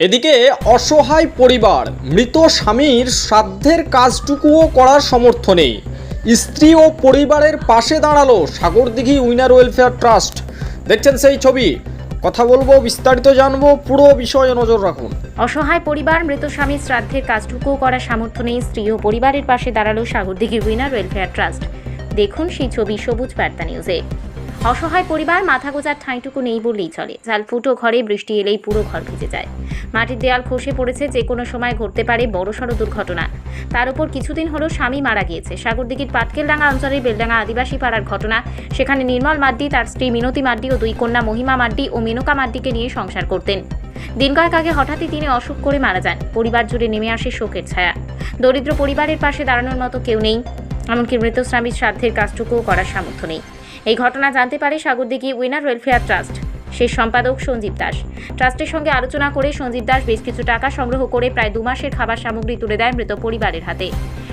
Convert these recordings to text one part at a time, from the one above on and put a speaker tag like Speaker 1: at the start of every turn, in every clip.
Speaker 1: এদিকে অসহায় পরিবার, মৃত স্বামীর শ্রাদ্ধের কাজটুকুও করার সমর্থ নেই স্ত্রী ও পরিবারের পাশে দাঁড়াল সাগরদিঘি উইনার ওয়েলফেয়ার ট্রাস্ট। দেখছেন সেই ছবি। কথা বলব, বিস্তারিত জানব, পুরো বিষয়ে নজর রাখুন।
Speaker 2: অসহায় পরিবার, মৃত স্বামীর শ্রাদ্ধের কাজটুকুও করার সামর্থ্য নেই স্ত্রী ও পরিবারের পাশে দাঁড়াল সাগরদিঘি উইনার ওয়েলফেয়ার ট্রাস্ট। দেখুন সেই ছবি সবুজ বার্তা নিউজে। অসহায় পরিবার মাথা গোজার ঠাঁইটুকু নেই বললেই চলে। চাল ফুটো ঘরে বৃষ্টি এলেই পুরো ঘর ভিজে যায়। মাটির দেয়াল খসে পড়েছে, যে কোনো সময় ঘটতে পারে বড়সড় দুর্ঘটনা। তার উপর কিছুদিন হলো স্বামী মারা গিয়েছে। সাগরদিঘির পাটকেলডাঙ্গা অঞ্চলের বেলডাঙ্গা আদিবাসী পাড়ার ঘটনা। সেখানে নির্মল মাড্ডি, তার স্ত্রী মিনতি মাড্ডি ও দুই কন্যা মহিমা মাড্ডি ও মেনকা মাড্ডিকে নিয়ে সংসার করতেন। দিন কয়েক আগে হঠাৎই তিনি অসুখ করে মারা যান। পরিবার জুড়ে নেমে আসে শোকের ছায়া। দরিদ্র পরিবারের পাশে দাঁড়ানোর মতো কেউ নেই। এমনকি মৃত স্বামীর শ্রাদ্ধের কাজটুকুও করার সামর্থ্য নেই। এই ঘটনা জানতে পারে সাগরদিঘি উইনার ওয়েলফেয়ার ট্রাস্ট। শেষ সম্পাদক সঞ্জীব দাস। ট্রাস্টের সঙ্গে আলোচনা করে সঞ্জীব দাস বেশ কিছু টাকা সংগ্রহ করে প্রায় দু মাসের খাবার সামগ্রী তুলে দেয় মৃত পরিবারের হাতে।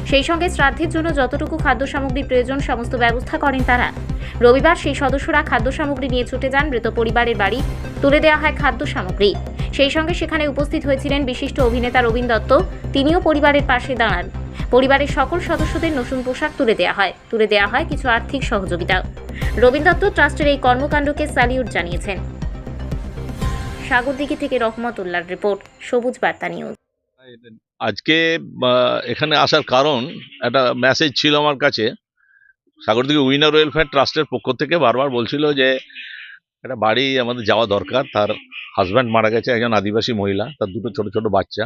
Speaker 2: সেই সঙ্গে শ্রাদ্ধের জন্য যতটুকু খাদ্য সামগ্রী প্রয়োজন সমস্ত ব্যবস্থা করেন তারা। রবিবার সেই সদস্যরা খাদ্য সামগ্রী নিয়ে ছুটে যান মৃত পরিবারের বাড়ি। তুলে দেওয়া হয় খাদ্য সামগ্রী। সেই সঙ্গে সেখানে উপস্থিত হয়েছিলেন বিশিষ্ট অভিনেতা রবীন দত্ত। তিনিও পরিবারের পাশে দাঁড়ান। পরিবারের সকল সদস্যদের নতুন পোশাক তুলে দেওয়া হয়। তুলে দেওয়া হয় কিছু আর্থিক সহযোগিতা। রবীন দত্ত ট্রাস্টের এই কর্মকাণ্ডকে স্যালিউট জানিয়েছেন। সাগরদিঘি থেকে রহমত উল্লার রিপোর্ট, সবুজ বার্তা নিউজ।
Speaker 3: আজকে এখানে আসার কারণ, একটা মেসেজ ছিল আমার কাছে। সাগরদিঘি উইনার ওয়েলফেয়ার ট্রাস্টের পক্ষ থেকে বারবার বলছিল যে, একটা বাড়ি আমাদের যাওয়া দরকার। তার হাজব্যান্ড মারা গেছে, একজন আদিবাসী মহিলা, তার দুটো ছোট ছোট বাচ্চা।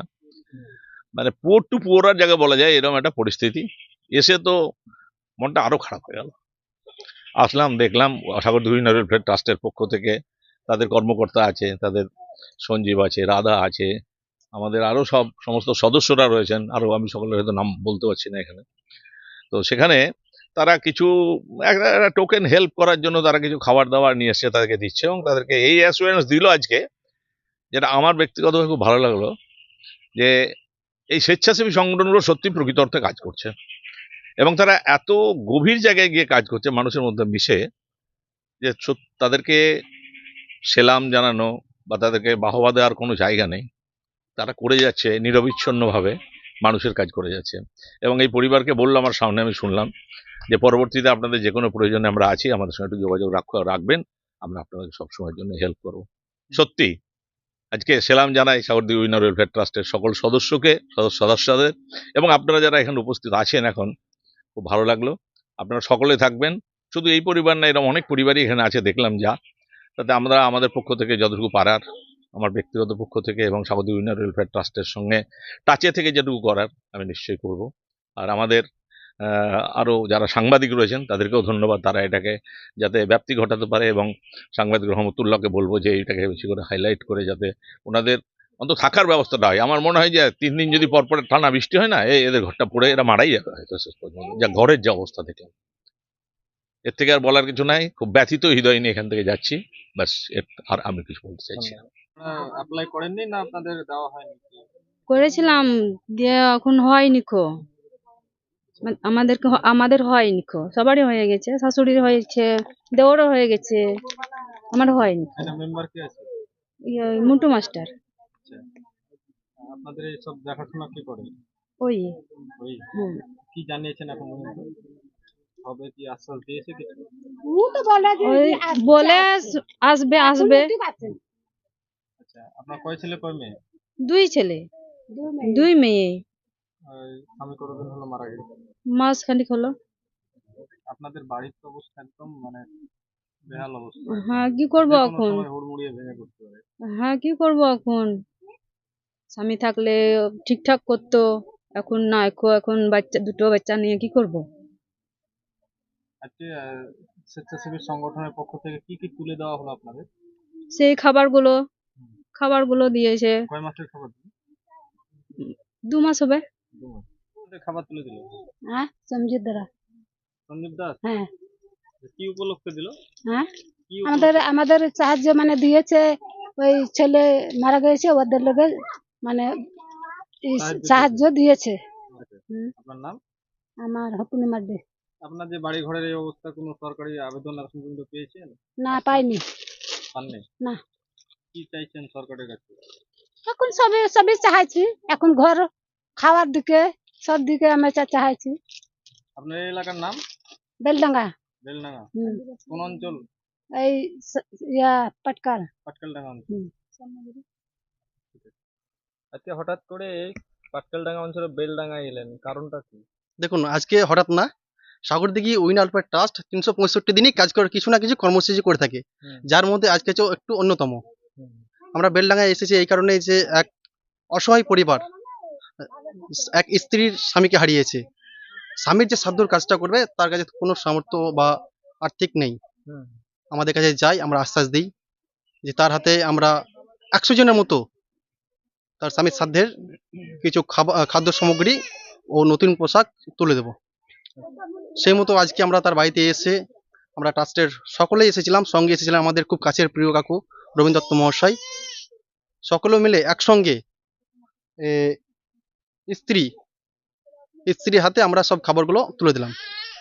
Speaker 3: মানে পোর টু পুয়ার জায়গায় বলা যায়, এরকম একটা পরিস্থিতি। এসে তো মনটা আরও খারাপ হয়ে গেল। আসলাম, দেখলাম সাগরদিঘি উইনার ওয়েলফেয়ার ট্রাস্টের পক্ষ থেকে তাদের কর্মকর্তা আছে, তাদের সঞ্জীব আছে, রাধা আছে, আমাদের আরও সব সমস্ত সদস্যরা রয়েছেন আরও আমি সকলের হয়তো নাম বলতে পারছি না এখানে। তো সেখানে তারা কিছু, একটা টোকেন হেল্প করার জন্য তারা কিছু খাবার দাবার নিয়ে এসছে, তাদেরকে দিচ্ছে এবং তাদেরকে এই অ্যাসুরেন্স দিল আজকে, যেটা আমার ব্যক্তিগতভাবে খুব ভালো লাগল, যে এই স্বেচ্ছাসেবী সংগঠনগুলো সত্যি প্রকৃত অর্থে কাজ করছে। এবং তারা এত গভীর জায়গায় গিয়ে কাজ করছে, মানুষের মধ্যে মিশে, যে তাদেরকে সেলাম জানানো বা তাদেরকে বাহবা দেওয়ার কোনো জায়গা নেই। তারা করে যাচ্ছে, নিরবিচ্ছন্নভাবে মানুষের কাজ করে যাচ্ছে। এবং এই পরিবারকে বলল আমার সামনে, আমি শুনলাম যে পরবর্তীতে আপনাদের যে কোনো প্রয়োজনে আমরা আছি, আমাদের সঙ্গে একটু যোগাযোগ রাখ, রাখবেন, আমরা আপনাদের সবসময়ের জন্য হেল্প করব। সত্যি, আজকে সেলাম জানাই সাগরদি উইনার ওয়েলফেয়ার ট্রাস্টের সকল সদস্যকে সদস্য সদস্যদের এবং আপনারা যারা এখানে উপস্থিত আছেন এখন খুব ভালো লাগল। আপনারা সকলে থাকবেন। শুধু এই পরিবার না এরকম অনেক পরিবারই এখানে আছে, দেখলাম যা। তাতে আমরা, আমাদের পক্ষ থেকে যতটুকু পারার, আমার ব্যক্তিগত পক্ষ থেকে এবং সাগরদী উইনার ওয়েলফেয়ার ট্রাস্টের সঙ্গে টাচে থেকে যেটুকু করার, আমি নিশ্চয়ই করব। আর আমাদের আরও যারা সাংবাদিক রয়েছেন, তাদেরকেও ধন্যবাদ। তারা এটাকে যাতে ব্যাপ্তি ঘটাতে পারে এবং সাংবাদিক রহমতুল্লাহকে বলব যে এটাকে বেশি করে হাইলাইট করে যাতে ওনাদের অন্তত থাকার ব্যবস্থাটা হয়। আমার মনে হয় যে তিন দিন যদি পরপর টানা বৃষ্টি হয় না এই এদের ঘরটা পড়ে এরা মারাই যাবে হয়তো শেষ পর্যন্ত। যা ঘরের যে অবস্থা থেকে। এর থেকে আর বলার কিছু নাই। খুব ব্যথিত হৃদয় নিয়ে এখান থেকে যাচ্ছি। ব্যাস আর আমি কিছু বলতে চাইছি না।
Speaker 4: অ্যাপ্লাই করেননি না আপনাদের দেওয়া হয়নি?
Speaker 5: করেছিলাম দিয়ে এখন হয়নি খো। মানে আমাদেরকে আমাদের হয়নি খো। সবারই হয়ে গেছে। শাশুড়ির হয়েছে দেওরও হয়ে গেছে। আমার হয়নি।
Speaker 4: মেম্বার কে আছে?
Speaker 5: ইয়ে, মুন্টু মাস্টার।
Speaker 4: আপনাদের এই সব দেখাশোনা কি করে?
Speaker 5: ওই।
Speaker 4: ওই। কি জানিয়েছেন এখন হবে কি আশ্বাস দিয়েছে কিছু?
Speaker 5: ওই বলে আস- আসবে আসবে।
Speaker 4: আচ্ছা আপনার কয় ছেলে কয় মেয়ে?
Speaker 5: দুই ছেলে। দুই মেয়ে।
Speaker 4: স্বামী কতদিন হলো মারা গেছে?
Speaker 5: মাস খানিক হলো।
Speaker 4: আপনাদের বাড়ির তো অবস্থা একদম মানে বেহাল অবস্থা।
Speaker 5: হ্যাঁ কি করব
Speaker 4: যে
Speaker 5: এখন?
Speaker 4: হুড়মুড়িয়ে ভেঙে পড়তে পারে।
Speaker 5: হ্যাঁ কি করব এখন? স্বামী থাকলে ঠিকঠাক করতো এখন না এখন বাচ্চা দুটো বাচ্চা নিয়ে কি করব?
Speaker 4: আজকে স্বেচ্ছাসেবী সংগঠনের পক্ষ থেকে কি কি তুলে দেওয়া হলো আপনাদের?
Speaker 5: সেই খাবারগুলো খাবারগুলো দিয়েছে
Speaker 4: কয় মাসের খাবার?
Speaker 5: দু মাস হবে।
Speaker 4: খাবার তুলে দিল?
Speaker 5: হ্যাঁ
Speaker 4: সন্দীপ দাস?
Speaker 5: হ্যাঁ।
Speaker 4: কি উপলক্ষে দিল?
Speaker 6: হ্যাঁ? আমাদের আমাদের সাহায্য মানে দিয়েছে ওই ছেলে মারা গেছে ওদের লোকে মানে
Speaker 4: সাহায্য
Speaker 6: সাহায্য দিয়েছে।
Speaker 4: আপনার নাম?
Speaker 6: আমার হপুনি মার্ডি
Speaker 4: আপনার যে বাড়ি ঘরের এই অবস্থা কোনো সরকারি আবেদন এখন পর্যন্ত পেয়েছেন?
Speaker 6: না পাইনি।
Speaker 4: পাননি?
Speaker 6: না।
Speaker 4: কি চাইছেন সরকারের কাছে?
Speaker 6: এখন সবই সবই চাহাইছি এখন ঘর খাওয়ার দিকে সব দিকে আমি চা- চাহাইছি
Speaker 4: আপনার এলাকার নাম?
Speaker 6: বেলডাঙ্গা।
Speaker 4: বেলডাঙ্গা। কোন অঞ্চল?
Speaker 6: এই ইয়া পাটকাল।
Speaker 4: পাটকেলডাঙ্গা অঞ্চল।
Speaker 6: হুম।
Speaker 4: আজকে হঠাৎ করে পাটকেলডাঙ্গা অঞ্চলে বেলডাঙ্গা এলেন কারণটা কি?
Speaker 7: দেখুন আজকে হঠাৎ না সাগরদিঘি উইন আলফার ট্রাস্ট তিনশো পঁয়ষট্টি দিনই কাজ করে কিছু না কিছু কর্মসূচি করে থাকে যার মধ্যে আজকে একটু অন্যতম। আমরা বেলডাঙ্গায় এসেছি এই কারণে যে এক অসহায় পরিবার এক স্ত্রীর স্বামীকে হারিয়েছে। স্বামীর যে সাধ্যর কাজটা করবে তার কাছে কোনো সামর্থ্য বা আর্থিক নেই। আমাদের কাছে যাই আমরা আশ্বাস দিই যে তার হাতে আমরা একশো জনের মতো তার স্বামীর সাধ্যের কিছু খাদ্য সামগ্রী ও নতুন পোশাক তুলে দেব। সেই মতো আজকে আমরা তার বাড়িতে এসে আমরা ট্রাস্টের সকলেই এসেছিলাম, সঙ্গে এসেছিলাম আমাদের খুব কাছের প্রিয় কাকু রবীন্দ্র দত্ত মহাশয়। সকলে মিলে একসঙ্গে স্ত্রী, স্ত্রীর হাতে আমরা সব খাবারগুলো তুলে দিলাম।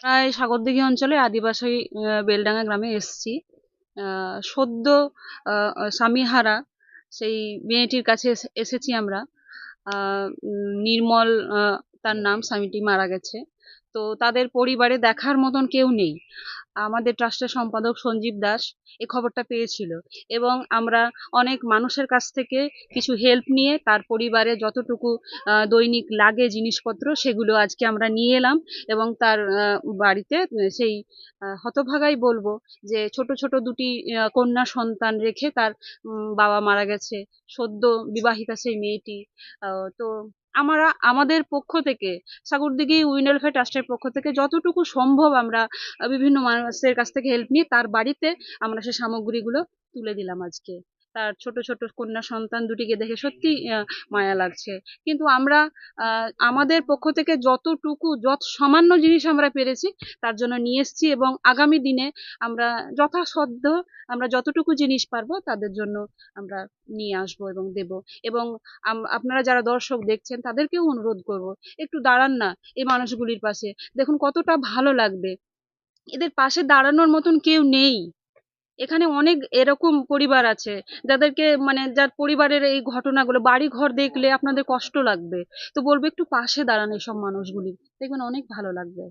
Speaker 5: প্রায় সাগরদিঘি অঞ্চলে আদিবাসী বেলডাঙ্গা গ্রামে এসেছি। সদ্য স্বামীহারা সেই মেয়েটির কাছে এসে- এসেছি আমরা। নির্মল তার নাম স্বামীটি মারা গেছে। তো তাদের পরিবারে দেখার মতন কেউ নেই। আমাদের ট্রাস্টের সম্পাদক সঞ্জীব দাস এ খবরটা পেয়েছিল এবং আমরা অনেক মানুষের কাছ থেকে কিছু হেল্প নিয়ে তার পরিবারে যতটুকু দৈনিক লাগে জিনিসপত্র সেগুলো আজকে আমরা নিয়ে এলাম এবং তার বাড়িতে সেই হতভাগাই বলব যে ছোট ছোট দুটি কন্যা সন্তান রেখে তার বাবা মারা গেছে। সদ্য বিবাহিতা সেই মেয়েটি তো আমরা আমাদের পক্ষ থেকে, সাগরদিঘি উইন্ডেলফে ট্রাস্টের পক্ষ থেকে যতটুকু সম্ভব আমরা বিভিন্ন মানুষের কাছ থেকে হেল্প নিয়ে তার বাড়িতে আমরা সেই সামগ্রীগুলো তুলে দিলাম আজকে। তার ছোট ছোট কন্যা সন্তান দুটিকে দেখে সত্যি মায়া লাগছে। কিন্তু আমরা আমাদের পক্ষ থেকে যতটুকু, যত সামান্য জিনিস আমরা পেরেছি, তার জন্য নিয়ে এসেছি এবং আগামী দিনে আমরা যথাসাধ্য আমরা যতটুকু জিনিস পারব, তাদের জন্য আমরা নিয়ে আসব এবং দেব। এবং আপনারা যারা দর্শক দেখছেন, তাদেরকেও অনুরোধ করব, একটু দাঁড়ান না এই মানুষগুলির পাশে। দেখুন কতটা ভালো লাগবে। এদের পাশে দাঁড়ানোর মতন কেউ নেই। এখানে অনেক এরকম পরিবার আছে, যাদেরকে মানে যার পরিবারের এই ঘটনাগুলো বাড়ি ঘর দেখলে আপনাদের কষ্ট লাগবে। তো বলবে একটু পাশে দাঁড়ান এসব মানুষগুলি, দেখবেন অনেক ভালো লাগবে।